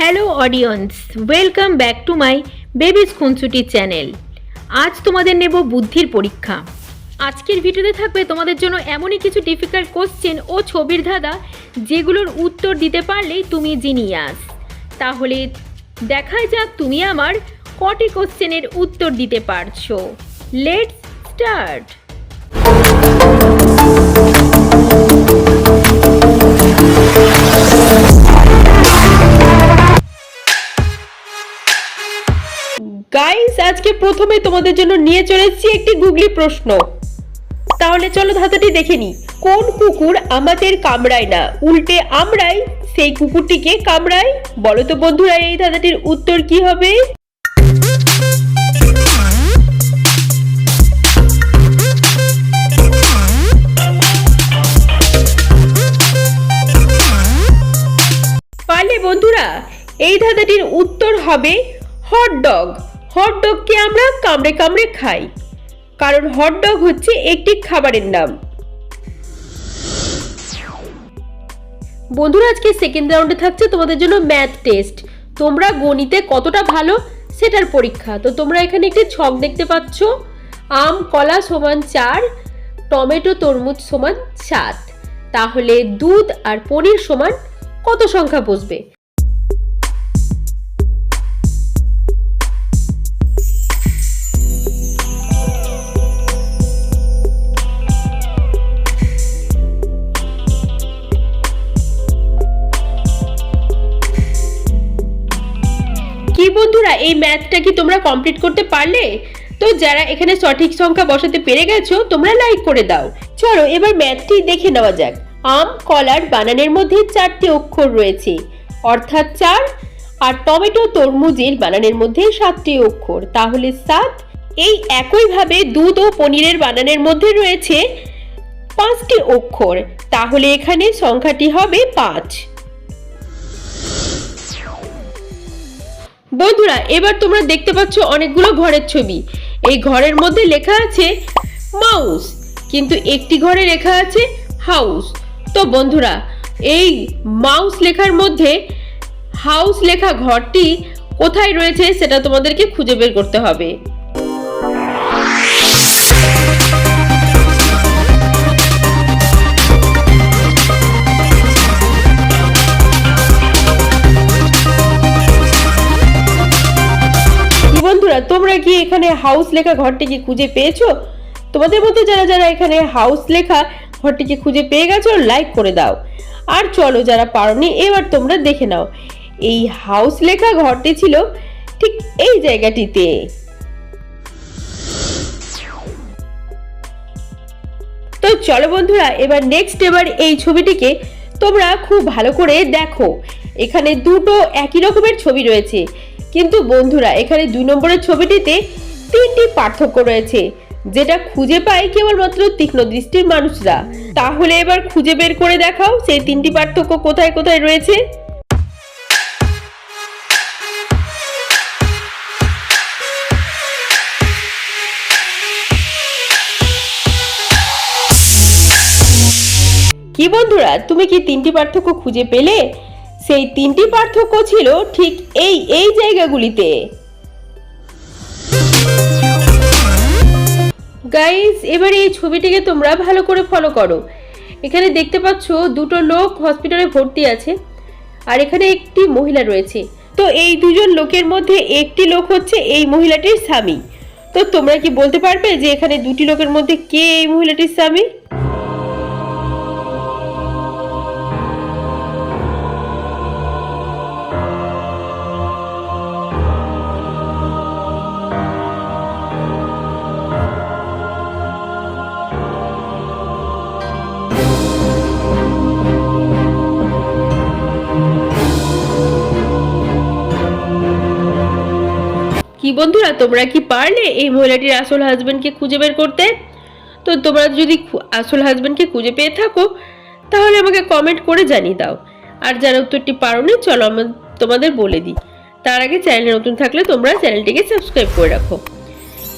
Hello audience welcome back to my babies Khunsuti channel আজ তোমাদের নেব বুদ্ধির পরীক্ষা। আজকের ভিডিওতে থাকবে তোমাদের জন্য এমনই কিছু ডিফিকাল্ট কোশ্চেন ও ছবির ধাঁধা যেগুলোর উত্তর দিতে পারলেই তুমি জিনিয়াস তাহলে দেখাই যাক তুমি আমার কটি কোশ্চেনের উত্তর দিতে পারছ। লেটস স্টার্ট গাইস আজকে প্রথমে তোমাদের জন্য নিয়ে চলেছি একটি গুগলি প্রশ্ন। তাহলে চলো ধাঁধাটি দেখে নি কোন কুকুর আমাদের কামড়ায় না? উল্টে আমরাই, সেই কুকুরটিকে কামড়াই? বলো তো বন্ধুরা, এই ধাঁধাটির উত্তর কি হবে? বন্ধুরা, এই ধাঁধাটির উত্তর হবে হট ডগ হট ডগকে আমরা কামড়ে কামড়ে খাই। কারণ হটডগ হচ্ছে একটি খাবারের নাম। বন্ধুরা, আজকে সেকেন্ড রাউন্ডে থাকছে তোমাদের জন্য ম্যাথ টেস্ট তোমরা গণিতে কতটা ভালো সেটার পরীক্ষা। তো তোমরা এখানে একটি ছক দেখতে পাচ্ছ। আম, কলা সমান চার, টমেটো, তরমুজ সমান সাত। তাহলে দুধ আর পনির সমান কত সংখ্যা বসবে? বন্ধুরা, এই ম্যাথটা কি তোমরা কমপ্লিট করতে পারলে? তো যারা এখানে সঠিক সংখ্যা বসাতে পেরে গেছো, তোমরা লাইক করে দাও। চলো, এবার ম্যাথটি দেখে নেওয়া যাক। আম, কলার, বানানের মধ্যে চারটি অক্ষর রয়েছে। অর্থাৎ চার, আর টমেটো, তরমুজের বানানের মধ্যে সাতটি অক্ষর। তাহলে সাত, এই একইভাবে দুধ ও পনিরের বানানের মধ্যে রয়েছে পাঁচটি অক্ষর। তাহলে এখানে সংখ্যাটি হবে পাঁচ। বন্ধুরা, এবার তোমরা দেখতে পাচ্ছ অনেকগুলো ঘরের ছবি। এই ঘরের মধ্যে লেখা আছে, মাউস কিন্তু একটি ঘরে লেখা আছে, হাউস তো বন্ধুরা, এই মাউস লেখার মধ্যে হাউস লেখা ঘরটি কোথায় রয়েছে সেটা তোমাদেরকে খুঁজে বের করতে হবে। বন্ধুরা, তোমরা কি এখানে হাউস লেখা ঘরটিকে খুঁজে পেয়েছ? তোমাদের মধ্যে যারা যারা এখানে হাউস লেখা ঘরটিকে খুঁজে পেয়ে গেছো লাইক করে দাও। আর চলো যারা পারোনি, এবার তোমরা দেখে নাও। এই হাউস লেখা ঘরটি ছিল ঠিক এই জায়গাটিতে। তো চলো বন্ধুরা, এবার নেক্সট এবার এই ছবিটিকে তোমরা খুব ভালো করে দেখো। এখানে দুটো একই রকমের ছবি রয়েছে। কিন্তু বন্ধুরা, এখানে দুই নম্বরের ছবিটিতে তিনটি পার্থক্য রয়েছে। যেটা খুঁজে পায় কেবলমাত্র তীক্ষ্ণ দৃষ্টির মানুষরা। তাহলে এবার খুঁজে বের করে দেখাও সেই তিনটি পার্থক্য কোথায় কোথায় রয়েছে। কি বন্ধুরা, তুমি কি তিনটি পার্থক্য খুঁজে পেলে? সেই তিনটি পার্থক্য ছিল ঠিক এই এই জায়গাগুলিতে। গাইস এবারে এই ছবিটিকে তোমরা ভালো করে ফলো করো। এখানে দেখতে পাচ্ছ দুটো লোক হসপিটালে ভর্তি আছে, আর এখানে একটি মহিলা রয়েছে। তো এই দুজন লোকের মধ্যে একটি লোক হচ্ছে এই মহিলাটির স্বামী। তো তোমরা কি বলতে পারবে যে এখানে দুটি লোকের মধ্যে কে এই মহিলাটির স্বামী? কি বন্ধুরা, তোমরা কি পারলে এই মহিলাটির আসল হাজবেন্ডকে খুঁজে বের করতে? তো তোমরা যদি আসল হাজবেন্ডকে খুঁজে পেয়ে থাকো, তাহলে আমাকে কমেন্ট করে জানিয়ে দাও। আর যারা উত্তরটি পারো পারোনি, চলো আমি তোমাদের বলে দিই। তার আগে চ্যানেলে নতুন থাকলে তোমরা চ্যানেলটিকে সাবস্ক্রাইব করে রাখো।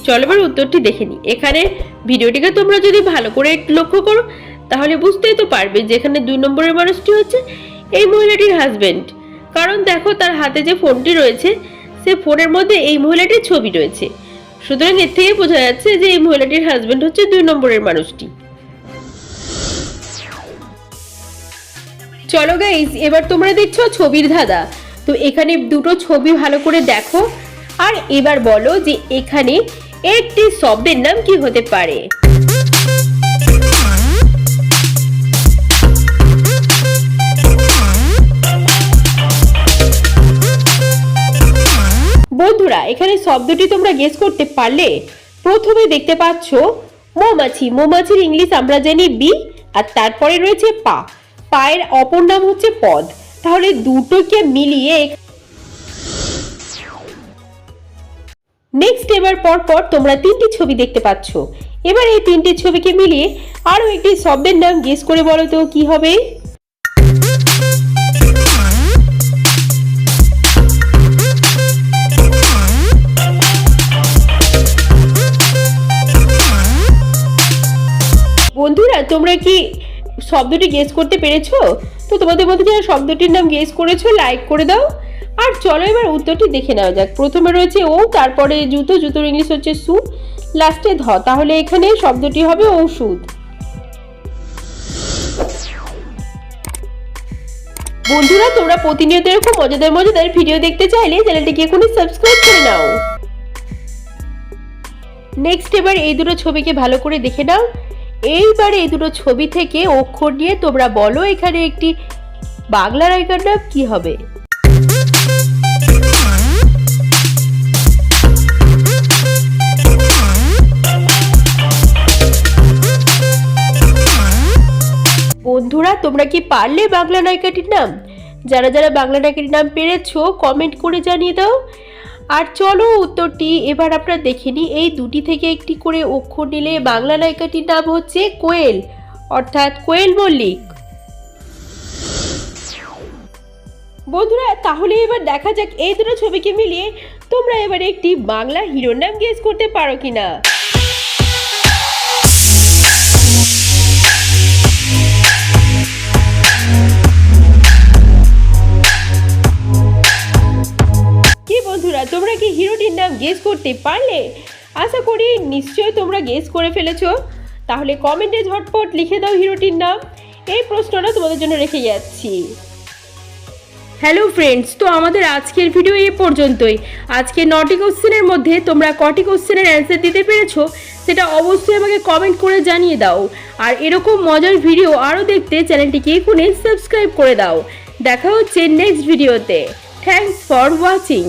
চলো এবার উত্তরটি দেখে নিই। এখানে ভিডিওটিকে তোমরা যদি ভালো করে লক্ষ্য করো, তাহলে বুঝতেই তো পারবে যে এখানে দুই নম্বরের মানুষটি হচ্ছে এই মহিলাটির হাজবেন্ড কারণ দেখো, তার হাতে যে ফোনটি রয়েছে সে ফোনের মধ্যে এই মহিলাটির ছবি রয়েছে। সুতরাং এর থেকে বোঝা যাচ্ছে যে এই মহিলাটির হাজবেন্ড হচ্ছে দুই নম্বরের মানুষটি। চলো গাইস এবার তোমরা দেখছ ছবির ধাঁধা। তো এখানে দুটো ছবি ভালো করে দেখো। আর এবার বলো যে এখানে একটি শব্দের নাম কি হতে পারে। বন্ধুরা, এখানে শব্দটি তোমরা গেস করতে পারলে। প্রথমে দেখতে পাচ্ছ মৌমাছি। মৌমাছির ইংলিশ আমরা জানি বি, আর তারপরে রয়েছে পা। পায়ের অপর নাম হচ্ছে পদ। তাহলে দুটোকে মিলিয়ে নেক্সট এবার পর পর তোমরা তিনটি ছবি দেখতে পাচ্ছ। এবার এই তিনটি ছবিকে মিলিয়ে আরও একটি শব্দের নাম গেস করে বলো তো, কি হবে? তোমরা কি শব্দটি গেস করতে পেরেছ? তো তোমাদের মধ্যে যারা শব্দটির নাম গেস করেছ লাইক করে দাও। আর চলো এবার উত্তরটি দেখে নেওয়া যাক। প্রথমে রয়েছে ও তারপরে জুতো, জুতোর ইংলিশ হচ্ছে সু লাস্টে ধ। তাহলে এখানে শব্দটি হবে ঔষধ বন্ধুরা, তোমরা প্রতিনিয়ত এরকম মজাদার মজাদার ভিডিও দেখতে চাইলে চ্যানেলটিকে এখনই সাবস্ক্রাইব করে নাও। নেক্সট এবার এই দুটো ছবিকে ভালো করে দেখে নাও। এইবার এই দুটো ছবি থেকে অক্ষর নিয়ে তোমরা বলো এখানে একটি বাংলা নায়িকার নাম কি হবে? বন্ধুরা, তোমরা কি পারলে বাংলা নায়িকাটির নাম? যারা যারা বাংলা নায়িকাটির নাম পেরেছ কমেন্ট করে জানিয়ে দাও। আর চলো উত্তরটি, এবার আমরা দেখে নিই। এই দুটি থেকে একটি করে অক্ষর নিলে বাংলা নায়িকাটির নাম হচ্ছে কোয়েল। অর্থাৎ কোয়েল মল্লিক। বন্ধুরা, তাহলে এবার দেখা যাক এই দুটো ছবিকে মিলিয়ে তোমরা এবার একটি বাংলা হিরোর নাম গেস করতে পারো কিনা। বন্ধুরা, তোমরা কি হিরোটির নাম গেস করতে পারলে? আশা করি নিশ্চয়ই তোমরা গেস করে ফেলেছো। তাহলে কমেন্টে ঝটপট লিখে দাও হিরোটির নাম। এই প্রশ্নটা তোমাদের জন্য রেখে যাচ্ছি। হ্যালো ফ্রেন্ডস তো আমাদের আজকের ভিডিও এ পর্যন্তই। আজকে নটি কোশ্চেনের মধ্যে তোমরা কটি কোশ্চেনের অ্যান্সার দিতে পেরেছ, সেটা অবশ্যই আমাকে কমেন্ট করে জানিয়ে দাও। আর এরকম মজার ভিডিও আরও দেখতে চ্যানেলটিকে এখনই সাবস্ক্রাইব করে দাও। দেখা হচ্ছে নেক্সট ভিডিওতে থ্যাংকস ফর ওয়াচিং